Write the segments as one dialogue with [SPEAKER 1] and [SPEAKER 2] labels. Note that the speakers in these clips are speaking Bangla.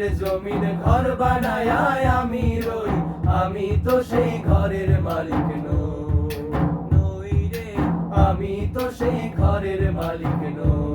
[SPEAKER 1] পরের জমিন ঘর বানায় আমি রই। আমি তো সেই ঘরের মালিক নই রে, আমি তো সেই ঘরের মালিক নই।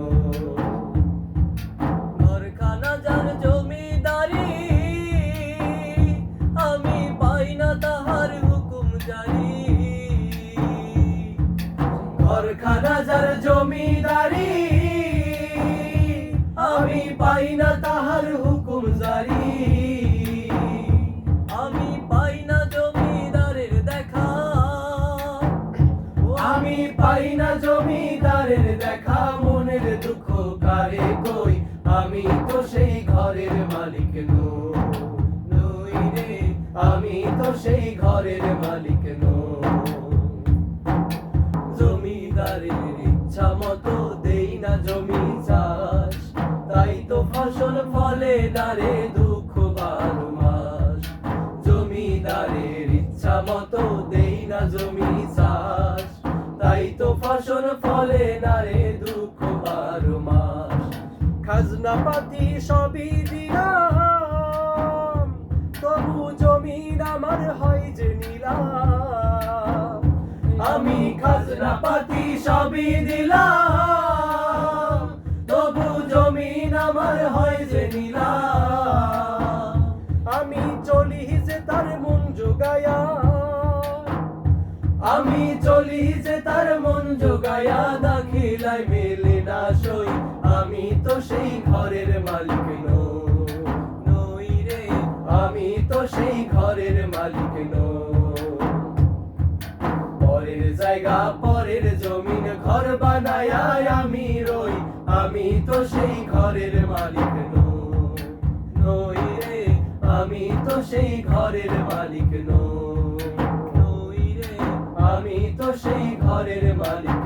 [SPEAKER 1] আমি পাই না জমিদারের দেখা, মনের দুঃখ কারে কই? আমি তো সেই ঘরের মালিক নই। নই রে, আমি তো সেই ঘরের মালিক জমিদারের ইচ্ছা মতো দেই না জমি চাষ। তাই তো ফসল ফলে না রে, দুঃখ বারো মাস। জমিদারের ইচ্ছা মতো ফসল ফলে না রে দুঃখ বারো মাস। খাজনা পাতি সবই দিলাম, তবু জমিন আমার হয় যে নিলাম। আমি খাজনা পাতি সবই দিলাম, তবু জমিন আমার হয় যে নিলাম। আমি চলি যে তার মন জোগায়া, আমি চলি যে তো সেই ঘরের মালিক নই রে। আমি তো সেই ঘরের মালিক পরের জায়গা, পরের জমিন, ঘর বানায় আমি রই। আমি তো সেই ঘরের মালিক নই রে। আমি তো সেই ঘরের মালিক নই রে। আমি তো সেই ঘরের মালিক